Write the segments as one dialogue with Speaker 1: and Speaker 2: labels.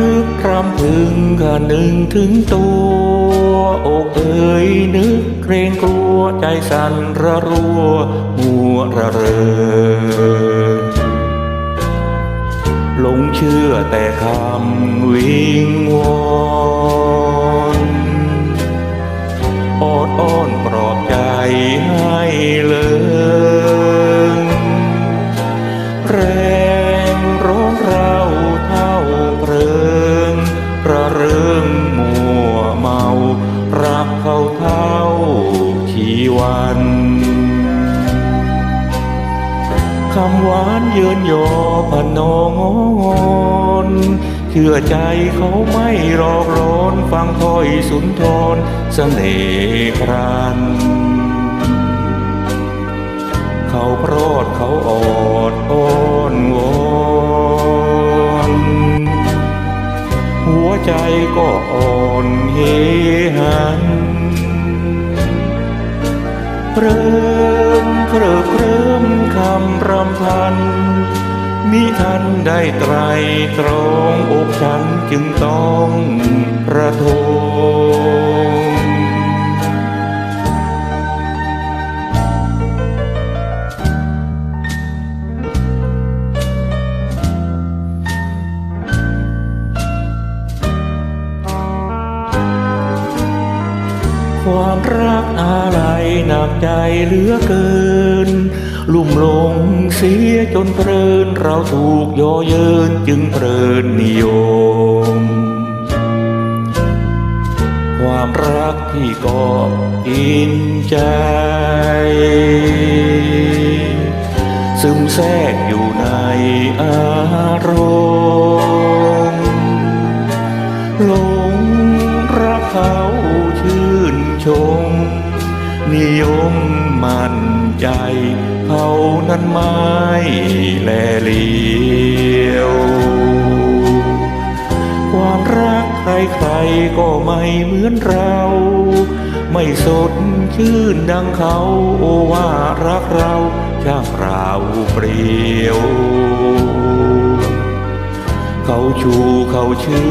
Speaker 1: นึกรำพึงก็นึงถึงตัวอกเอ๋ยนึกเกรงกลัวใจสั่นระรัวมัวระเริงหลงเชื่อแต่คำวิงวอ ชีวันคำหวานเยินยอพนองอนเชื่อใจเขาไม่หลอกหลอนฟังถ้อยสุนทรเสน่ห์ครันเขาโปรดเขาอดอ้อนวอนหัวใจก็อ่อนเฮหัน เริ่มเคริบเคริมคำรำพัน มิทันได้ไตรตรองอกฉันจึงต้องประท ความรักอะไรหนักใจเหลือเกิน ลุ่มหลงเสียจนเพลินเราถูกย่อเยินจึงเพลินนิยม ความรักที่ก็กินใจ ซึมแทรกอยู่ในอาร นิยมมั่นใจเขานั้นไม่แลเลียว ความรักใครๆก็ไม่เหมือนเรา ไม่สดชื่นดังเขาโอว่ารักเราช่างเราเปรียว เขาชูเขาชื่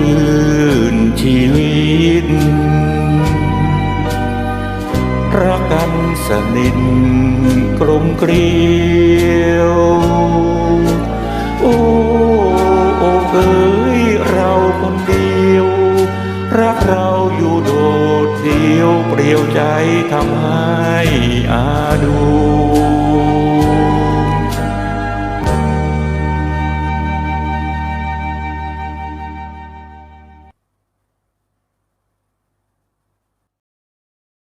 Speaker 1: นชีวิต สนิทกลมเกลียวโอ้โอ้เอ๋ยเราคนเดียว รักเราอยู่โดดเดียวเปลี่ยวใจทำให้อาดู